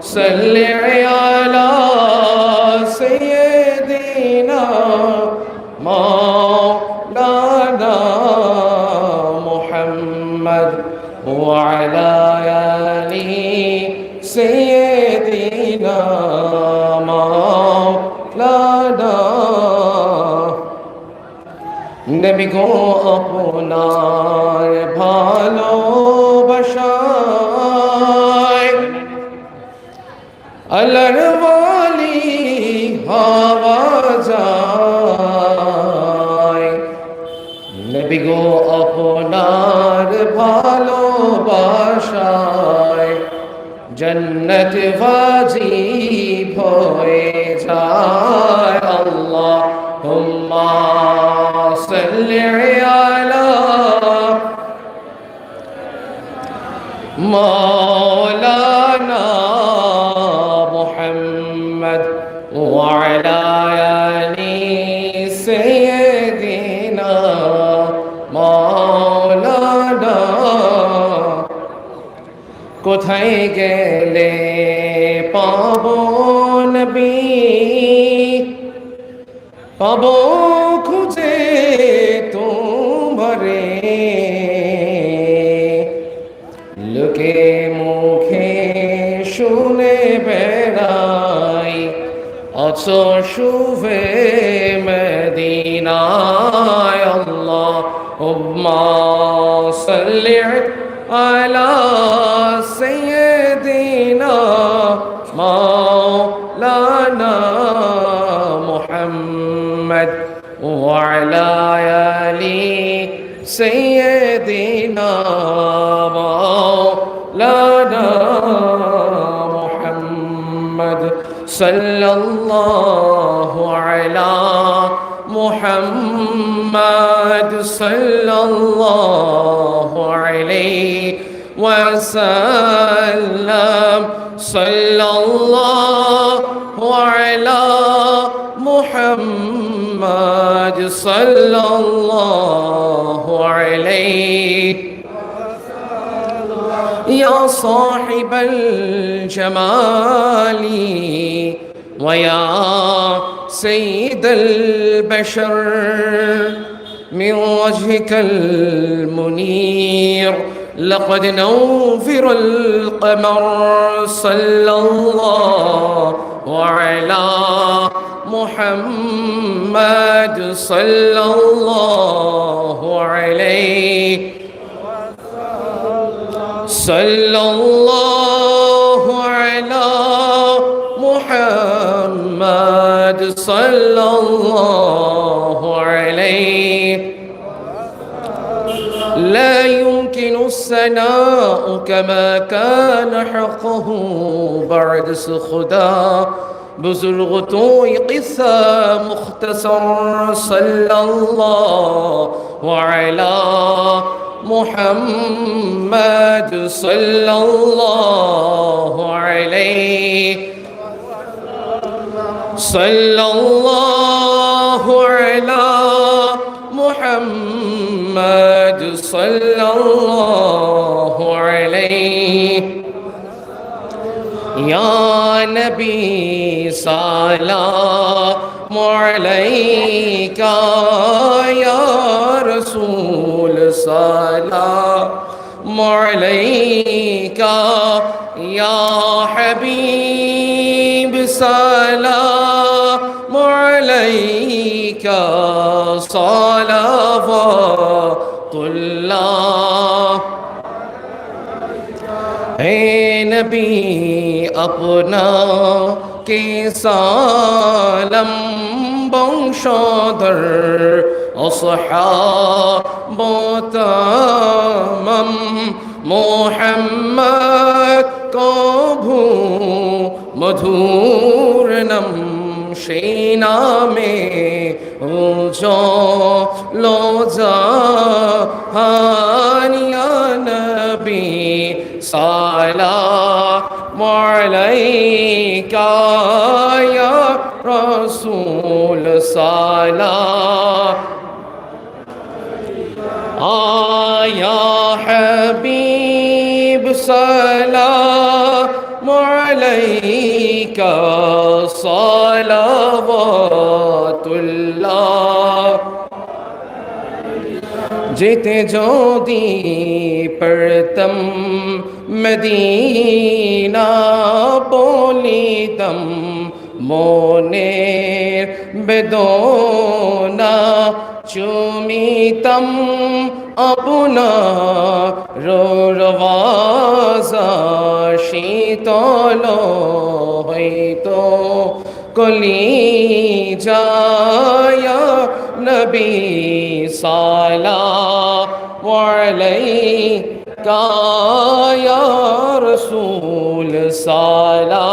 صل على আলার বালি হওয়া যায়। নবী গো আপনার ভালোবাসায় জন্নত বাজিব হয়ে যায়। আল্লাহ হুম্মা সাল্লি আলা মা কোথায় গেলে পাব নবী? পাব খুঁজে তোমারে। লোকে মুখে শুনে বেড়াই অচ শুভে মদিনায় আল্লাহ হুম্মা সাল্লি আলা مولانا محمد وعلى آل سيدنا مولانا محمد صلى الله على محمد صلى الله عليه وسلم. صلى الله صاحب الجمال. ويا سيد البشر من وجهك المنير لقد نوفر القمر. صلى الله وعلى محمد صلى الله عليه صلى الله على محمد صلى الله عليه. لا يمكن الثناء كما كان حقه بعد سخدا. بزرگ تو قصہ مختصر صلى الله وعلى محمد صلى الله عليه صلى الله على محمد صلى الله عليه. يا نبي سلام عليك يا رسول سلام عليك يا حبيب سلام عليك صلوات الله. اے نبی اپنا কে সালাম বংশধর? অসহাবতামম মোহাম্মদ কভু মধুর নম সেই নামে লোজা হানিয়া রাসূল সালাম آيا حبيب سلام عليك صلوات الله যেতে যদি পড়তম মদিনা বলিতম মনের বেদনা চুমিতম আপনা রোরবাজা শীতল হইতো কলি যায় নবী সালা ওয়ালাইকা ইয়া রাসূল সালা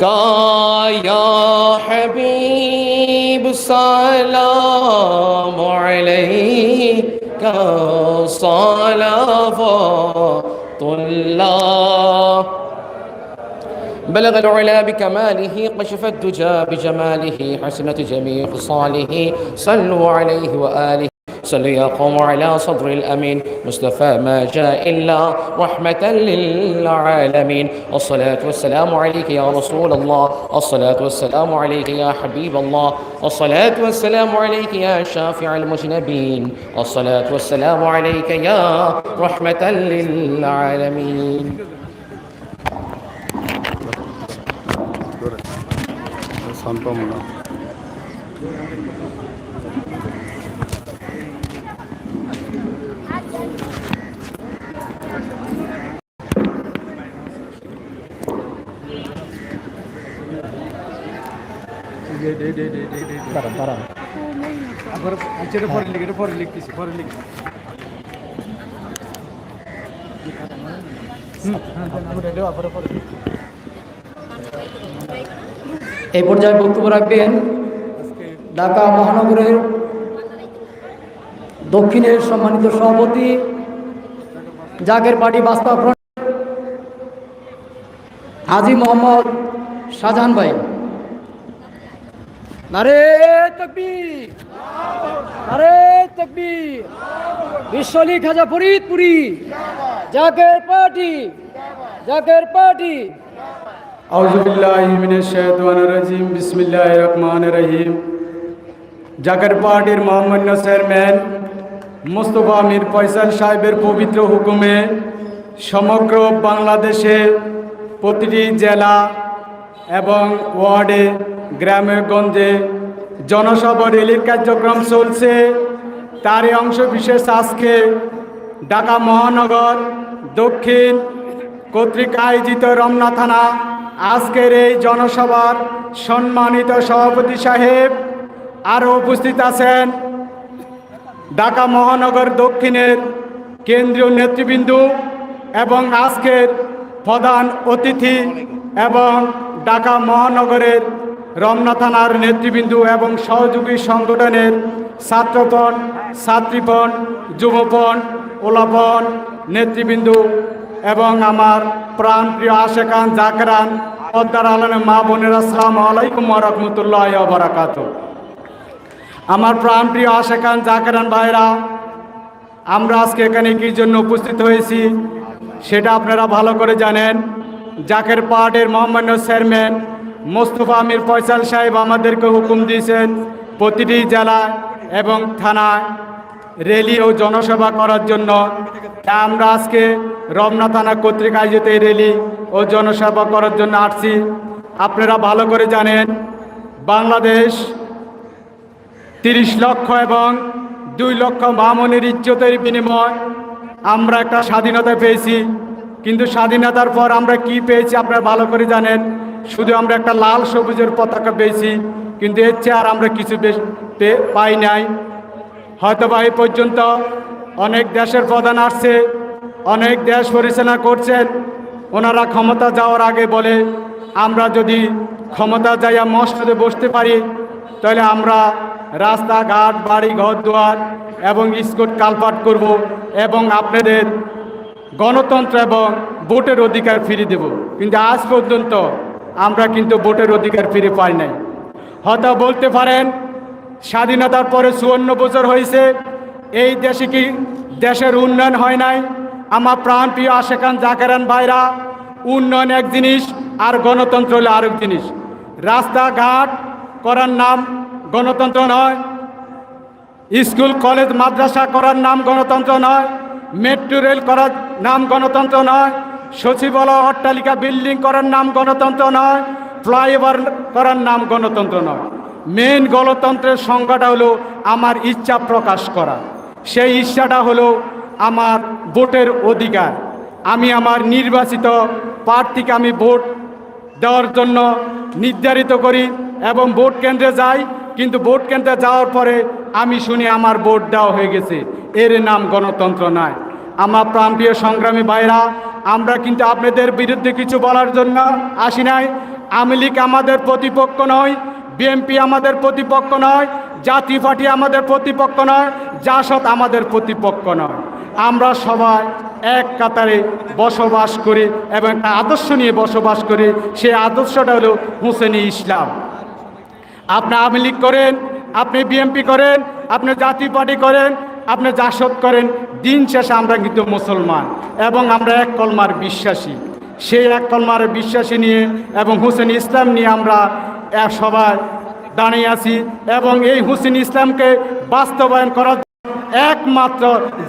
صلاة يا حبيب سلام عليك صلوات الله. بلغ العلا بكماله قشف الدجى بجماله حسنة جميع خصاله صلوا عليه وآله صلوا يا قوم على صدر الأمين. مصطفى ما جاء إلا رحمة للعالمين. الصلاة والسلام عليك يا رسول الله. الصلاة والسلام عليك يا حبيب الله. الصلاة والسلام عليك يا شافع المذنبين الصلاة والسلام عليك يا رحمة للعالمين. এই পর্যায়ে বক্তব্য রাখবেন ঢাকা মহানগরের দক্ষিণের সম্মানিত সভাপতি জাগের পার্টি বাস্তব ফ্রন্ট হাজি মোহাম্মদ শাহজাহান ভাই। নারে তকবীর। নারে তকবীর। বিশ্বলি খাজা ফরিদপুরি। জাগের পার্টি। জাগের পার্টি। আউজুবিল্লাহিমিনাশাইতানির বিসমিল্লাহির রহমানির রহিম। জাকার পার্টির মোহাম্মদ চেয়ারম্যান মোস্তফা মীর ফয়সাল সাহেবের পবিত্র হুকুমে সমগ্র বাংলাদেশে প্রতিটি জেলা এবং ওয়ার্ডে গ্রামে গঞ্জে জনসভা র্যালির কার্যক্রম চলছে। তারই অংশ বিশেষ আজকে ঢাকা মহানগর দক্ষিণ কর্তৃক আয়োজিত রমনা থানা। আজকের এই জনসভার সম্মানিত সভাপতি সাহেব আরও উপস্থিত আছেন। ঢাকা মহানগর দক্ষিণের কেন্দ্রীয় নেতৃবৃন্দ এবং আজকের প্রধান অতিথি এবং ঢাকা মহানগরের রমনা থানার নেতৃবৃন্দ এবং সহযোগী সংগঠনের ছাত্রপণ ছাত্রীপণ যুবপণ ওলাপন নেতৃবৃন্দ এবং আমার প্রাণপ্রিয় আশেকান জাকরান, পদ্মার আলমের মা বোনের, আসসালাম আলাইকুম রহমতুল্লাহ বারাকাত আমার প্রাণপ্রিয় আশেকান জাকরান ভাইরা, আমরা আজকে এখানে কি জন্য উপস্থিত হয়েছি সেটা আপনারা ভালো করে জানেন। জাকের পাহাড়ের মোহাম্মদ চেয়ারম্যান মোস্তফা আমির ফয়সাল সাহেব আমাদেরকে হুকুম দিয়েছেন প্রতিটি জেলায় এবং থানায় র্যালি ও জনসভা করার জন্য। আমরা আজকে রমনা থানা কর্তৃক আয়োজিত এই র্যালি ও জনসভা করার জন্য আসছি। আপনারা ভালো করে জানেন, বাংলাদেশ তিরিশ লক্ষ এবং দুই লক্ষ বামনের ইজ্জতের বিনিময় আমরা একটা স্বাধীনতা পেয়েছি। কিন্তু স্বাধীনতার পর আমরা কি পেয়েছি আপনারা ভালো করে জানেন। শুধু আমরা একটা লাল সবুজের পতাকা পেয়েছি, কিন্তু এর চেয়ে আর আমরা কিছু পাই নাই। হয়তো বা এই পর্যন্ত অনেক দেশের প্রধান আসছে, অনেক দেশ পরিচালনা করছেন, ওনারা ক্ষমতা যাওয়ার আগে বলে, আমরা যদি ক্ষমতা যাইয়া মসজিদে বসতে পারি, তাহলে আমরা রাস্তাঘাট বাড়ি ঘর দুয়ার এবং স্কুট কালপাট করব এবং আপনাদের গণতন্ত্র এবং ভোটের অধিকার ফিরিয়ে দেব। কিন্তু আজ পর্যন্ত আমরা কিন্তু ভোটের অধিকার ফিরে পাই নাই। হয়তো বলতে পারেন, স্বাধীনতার পরে চুয়ান্ন বছর হয়েছে, এই দেশে কি দেশের উন্নয়ন হয় নাই? আমার প্রাণ প্রিয় আশেখান জাকেরান ভাইরা, উন্নয়ন এক জিনিস আর গণতন্ত্র হলো আরেক জিনিস। রাস্তাঘাট করার নাম গণতন্ত্র নয়, স্কুল, কলেজ, মাদ্রাসা করার নাম গণতন্ত্র নয়, মেট্রো রেল করার নাম গণতন্ত্র নয় সচিবালয় অট্টালিকা বিল্ডিং করার নাম গণতন্ত্র নয়, ফ্লাইওভার করার নাম গণতন্ত্র নয়। মেন গণতন্ত্রের সংজ্ঞাটা হলো আমার ইচ্ছা প্রকাশ করা। সেই ইচ্ছাটা হলো আমার ভোটের অধিকার। আমি আমার নির্বাচিত প্রার্থীকে আমি ভোট দেওয়ার জন্য নির্ধারিত করি এবং ভোট কেন্দ্রে যাই, কিন্তু ভোট কেন্দ্রে যাওয়ার পরে আমি শুনি আমার ভোট দেওয়া হয়ে গেছে। এর নাম গণতন্ত্র নয়। আমার প্রাণপ্রিয় সংগ্রামী ভাইরা আমরা কিন্তু আপনাদের বিরুদ্ধে কিছু বলার জন্য আসি নাই। আওয়ামী লীগ আমাদের প্রতিপক্ষ নয় বিএনপি আমাদের প্রতিপক্ষ নয়, জাতি পার্টি আমাদের প্রতিপক্ষ নয়, জাসদ আমাদের প্রতিপক্ষ নয়। আমরা সবাই এক কাতারে বসবাস করি এবং একটা আদর্শ নিয়ে বসবাস করি, সেই আদর্শটা হলো হুসেনি ইসলাম। আপনি আওয়ামী লীগ করেন, আপনি বিএনপি করেন, আপনি জাতীয় পার্টি করেন, আপনি জাসদ করেন দিন শেষে আমরা কিন্তু মুসলমান এবং আমরা এক কলমার বিশ্বাসী। সেই এক কলমার বিশ্বাসী নিয়ে এবং হুসেন ইসলাম নিয়ে আমরা সবাই দাঁড়িয়ে আছি এবং এই হুসেন ইসলামকে বাস্তবায়ন করার একমাত্র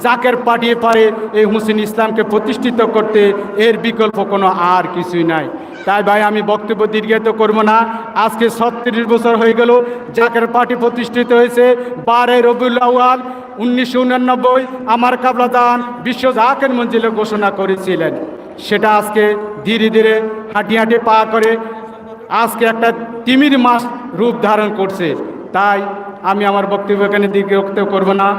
জাকের পাঠিয়ে পারে এই হুসেন ইসলামকে প্রতিষ্ঠিত করতে এর বিকল্প কোনো আর কিছুই নাই। তাই ভাই, আমি বক্তব্য দীর্ঘায়িত করব না। আজকে ছত্রিশ বছর হয়ে গেল, জাকের পার্টি প্রতিষ্ঠিত হয়েছে, বারে রবিউল আউয়াল উনিশশো উনানব্বই আমার কাবলাদান বিশ্ব জাকের মঞ্জিলে ঘোষণা করেছিলেন। সেটা আজকে ধীরে ধীরে হাঁটি হাঁটি পা করে আজকে একটা তিমির মাস রূপ ধারণ করছে। তাই আমি আমার বক্তব্য এখানে দীর্ঘায়িত করব না।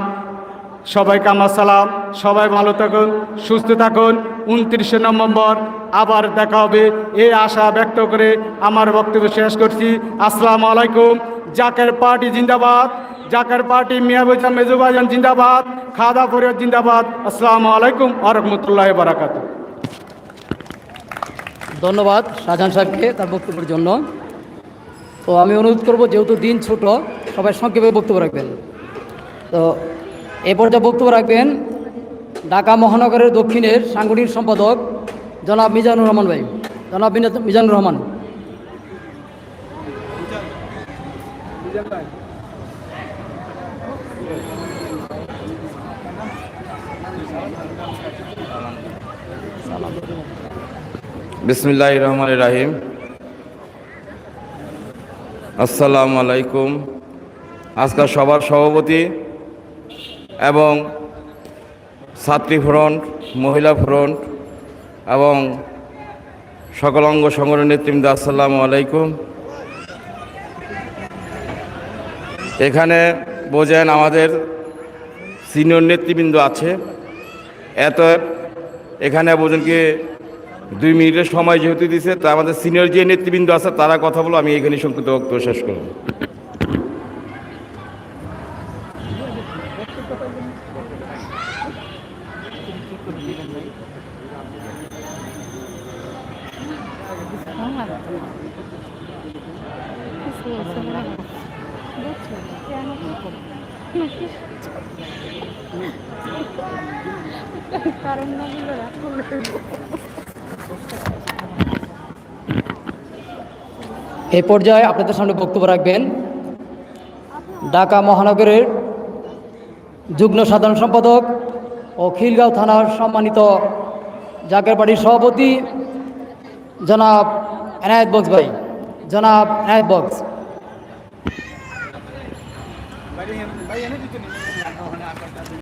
সবাইকে আমার সালাম। সবাই ভালো থাকুন, সুস্থ থাকুন। উনত্রিশে নভেম্বর আবার দেখা হবে। এই আশা ব্যক্ত করে আমার বক্তব্য শেষ করছি। আসসালামু আলাইকুম। জাকের পার্টি জিন্দাবাদ। জাকের পার্টি মিয়াবুজান মেজুবাজান জিন্দাবাদ, খাদা পরিবার জিন্দাবাদ। আসসালামু আলাইকুম আরহামতুল্লাহ বারাকাতু ধন্যবাদ শাহজাহান সাহেবকে তার বক্তব্যের জন্য। তো আমি অনুরোধ করব, যেহেতু দিন ছোট, সবাই সংক্ষেপে বক্তব্য রাখবেন। তো এ পর্যায়ে বক্তব্য রাখবেন ঢাকা মহানগরের দক্ষিণের সাংগঠনিক সম্পাদক জনাব মিজানুর রহমান ভাই। জনাব মিজানুর রহমান। বিসমিল্লাহ রহমান রাহিম। আসসালামু আলাইকুম। আজকাল সবার সভাপতি এবং ছাত্রী ফ্রন্ট, মহিলা ফ্রন্ট এবং সকল অঙ্গ সংগঠনের নেতৃবৃন্দ, আসসালামু আলাইকুম। এখানে বোঝেন আমাদের সিনিয়র নেতৃবৃন্দ আছে। এত এখানে বোঝেন কি দুই মিনিটের সময় যেহেতু দিছে, তা আমাদের সিনিয়র যে নেতৃবৃন্দ আছে, তারা কথা বলো, আমি এখানে সংক্ষিপ্ত বক্তব্য শেষ করব। কারণ না এই পর্যায়ে আপনাদের সামনে বক্তব্য রাখবেন ঢাকা মহানগরের যুগ্ম সাধারণ সম্পাদক ও খিলগাঁও থানার সম্মানিত জাকের পার্টির সভাপতি জনাব এনায়েত বক্স ভাই। জনাব এনায়েত বক্স।